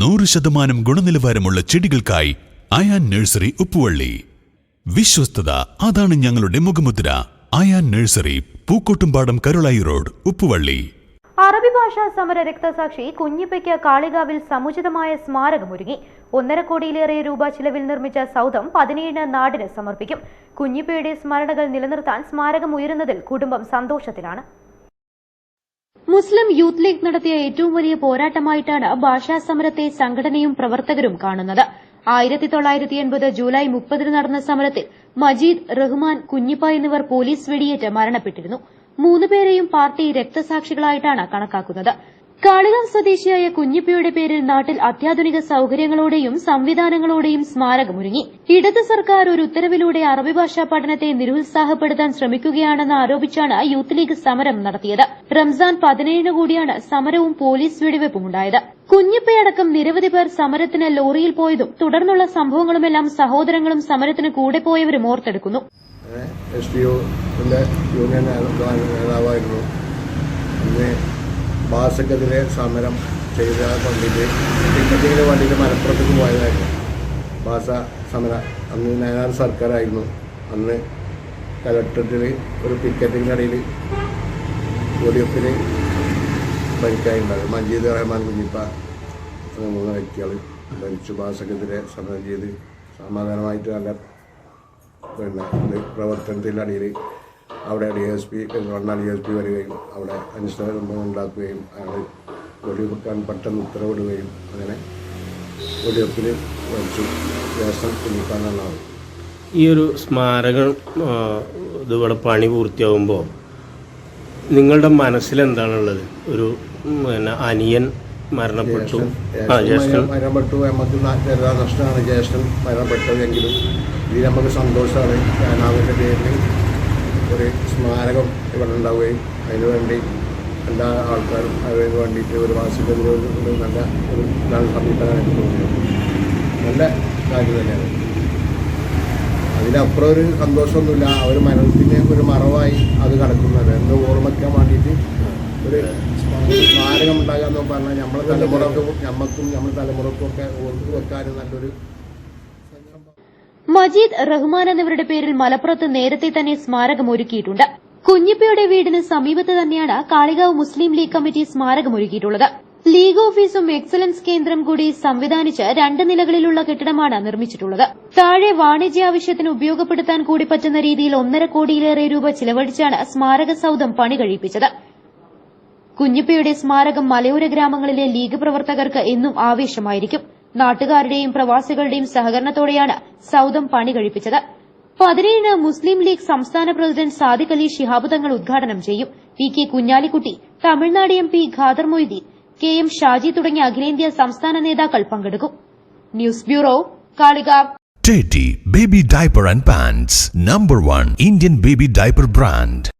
നൂറ് ശതമാനം ഗുണനിലവാരമുള്ള ചെടികൾക്കായി അയാൻ നഴ്സറി ഉപ്പുവള്ളി. വിശ്വസ്തത അതാണ് ഞങ്ങളുടെ മുഖമുദ്ര. Ayan nursery Pookkottumpadam Karulai road Uppuvalli. അറബി ഭാഷാ സമര രക്തസാക്ഷി കുഞ്ഞിപ്പയ്ക്ക് കാളികാവിൽ സമുചിതമായ സ്മാരകമൊരുങ്ങി. ഒന്നര കോടിയിലേറെ രൂപ ചിലവിൽ നിർമ്മിച്ച സൗധം പതിനേഴിന് നാടിന് സമർപ്പിക്കും. കുഞ്ഞിപ്പയുടെ സ്മരണകൾ നിലനിർത്താൻ സ്മാരകം ഉയരുന്നതിൽ കുടുംബം സന്തോഷത്തിലാണ്. മുസ്ലിം യൂത്ത് ലീഗ് നടത്തിയ ഏറ്റവും വലിയ പോരാട്ടമായിട്ടാണ് ഭാഷാ സമരത്തെ സംഘടനയും പ്രവർത്തകരും കാണുന്നത്. ആയിരത്തി തൊള്ളായിരത്തി എൺപത് ജൂലൈ മുപ്പതിന് നടന്ന സമരത്തിൽ മജീദ് റഹ്മാൻ കുഞ്ഞിപ്പ എന്നിവർ പോലീസ് വെടിയേറ്റ് മരണപ്പെട്ടിരുന്നു. മൂന്നുപേരെയും പാർട്ടി രക്തസാക്ഷികളായിട്ടാണ് കണക്കാക്കുന്നത്. കാളികാവ് സ്വദേശിയായ കുഞ്ഞിപ്പയുടെ പേരിൽ നാട്ടിൽ അത്യാധുനിക സൌകര്യങ്ങളോടെയും സംവിധാനങ്ങളോടെയും സ്മാരകമൊരുങ്ങി. ഇടത് സർക്കാർ ഒരു ഉത്തരവിലൂടെ അറബി ഭാഷാ പഠനത്തെ നിരുത്സാഹപ്പെടുത്താൻ ശ്രമിക്കുകയാണെന്ന് ആരോപിച്ചാണ് യൂത്ത് ലീഗ് സമരം നടത്തിയത്. റംസാൻ പതിനേഴിന് കൂടിയാണ് സമരവും പോലീസ് വെടിവെപ്പും ഉണ്ടായത് കുഞ്ഞിപ്പയടക്കം നിരവധി പേർ സമരത്തിന് ലോറിയിൽ പോയതും തുടർന്നുള്ള സംഭവങ്ങളുമെല്ലാം സഹോദരങ്ങളും സമരത്തിന് കൂടെ പോയവരും ഓർത്തെടുക്കുന്നു. എസ് യൂണിയൻ നേതാവായിരുന്നു. ഭാഷക്കെതിരെ സമരം ചെയ്ത വണ്ടിയിൽ ടിക്കറ്റിങ്ങിന് വണ്ടിയിൽ മലപ്പുറത്തേക്ക് പോയതായിരുന്നു. ബാസ സമരം അന്ന് നയനാർ സർക്കാരായിരുന്നു. അന്ന് കലക്ടറേറ്റിൽ ഒരു പിക്കറ്റിങ്ങിന്റെ ഇടയിൽ വെടിവെപ്പിന് പരിക്കായുണ്ടായത് മജീദ് റഹ്മാൻ കുഞ്ഞിപ്പ അങ്ങനെ മൂന്ന് വ്യക്തികൾ മരിച്ചു. ബാസക്കെതിരെ സമരം ചെയ്ത് സമാധാനമായിട്ട് നല്ല പിന്നെ പ്രവർത്തനത്തിന്റെ പ്രവർത്തനത്തിനടിയിൽ അവിടെ D S P governor D S P വരികയും അവിടെ അനുഷ്ഠാനം ഉണ്ടാക്കുകയും അയാൾ വെടിവെക്കാൻ പെട്ടെന്ന് ഉത്തരവിടുകയും അങ്ങനെ വെടിവെപ്പിന് വഹിച്ചു ദേശം കുഞ്ഞിപ്പാനാണ് ഈ ഒരു സ്മാരകം ഇതുപോലെ ഇതിവിടെ പണി പൂർത്തിയാകുമ്പോൾ നിങ്ങളുടെ മനസ്സിലെന്താണുള്ളത്? ഒരു പിന്നെ അനിയൻ മരണപ്പെട്ടു. ജ്യേഷ്ഠൻ മരണപ്പെട്ടു. നമുക്ക് നഷ്ടമാണ് ജ്യേഷ്ഠൻ മരണപ്പെട്ടതെങ്കിലും ഇത് നമുക്ക് സന്തോഷമാണ് കാനാവിന്റെ പേരിൽ സ്മാരകം ഇവിടെ ഉണ്ടാവുകയും അതിനുവേണ്ടി എല്ലാ ആൾക്കാരും അതിന് വേണ്ടിയിട്ട് ഒരു മാസത്തെ നല്ല ഒരു നല്ല സമീപനമായിട്ട് തോന്നിയത്. നല്ല കാര്യം തന്നെയാണ്. അതിനപ്പുറം ഒരു സന്തോഷമൊന്നുമില്ല. അവർ മരണത്തിന്റെ ഒരു മറവായി അത് കിടക്കുന്നത്. എന്ത് ഓർമ്മിക്കാൻ വേണ്ടിയിട്ട് ഒരു സ്മാരകം ഉണ്ടാകാമെന്ന് പറഞ്ഞാൽ നമ്മളെ തലമുറക്കും നമ്മക്കും നമ്മുടെ തലമുറക്കും ഒക്കെ ഓർത്ത് വെക്കാനും നല്ലൊരു മജീദ് റഹ്മാൻ എന്നിവരുടെ പേരിൽ മലപ്പുറത്ത് നേരത്തെ തന്നെ സ്മാരകം ഒരുക്കിയിട്ടുണ്ട്. കുഞ്ഞിപ്പയുടെ വീടിന് സമീപത്ത് തന്നെയാണ് കാളികാവ് മുസ്ലിം ലീഗ് കമ്മിറ്റി സ്മാരകം ഒരുക്കിയിട്ടുള്ളത്. ലീഗ് ഓഫീസും എക്സലൻസ് കേന്ദ്രം കൂടി സംവിധാനിച്ച് രണ്ട് നിലകളിലുള്ള കെട്ടിടമാണ് നിർമ്മിച്ചിട്ടുള്ളത്. താഴെ വാണിജ്യ ആവശ്യത്തിന് ഉപയോഗപ്പെടുത്താൻ കൂടി പറ്റുന്ന രീതിയിൽ ഒന്നര കോടിയിലേറെ രൂപ ചിലവഴിച്ചാണ് സ്മാരക സൌധം പണി കഴിപ്പിച്ചത്. കുഞ്ഞിപ്പയുടെ സ്മാരകം മലയോര ഗ്രാമങ്ങളിലെ ലീഗ് പ്രവർത്തകർക്ക് എന്നും ആവേശമായിരിക്കും. നാട്ടുകാരുടെയും പ്രവാസികളുടെയും സഹകരണത്തോടെയാണ് സൌദം പണി കഴിപ്പിച്ചത്. പതിനേഴിന് മുസ്ലിം ലീഗ് സംസ്ഥാന പ്രസിഡന്റ് സാദിഖ് അലി ശിഹാബ് തങ്ങൾ ഉദ്ഘാടനം ചെയ്യും. P K Kunhalikutty Tamil Nadu M P Khader Moideen K M Shaji തുടങ്ങിയ അഖിലേന്ത്യാ സംസ്ഥാന നേതാക്കൾ പങ്കെടുക്കും. News bureau Kalikavu. Teddy Baby Diaper and Pants Number one Indian baby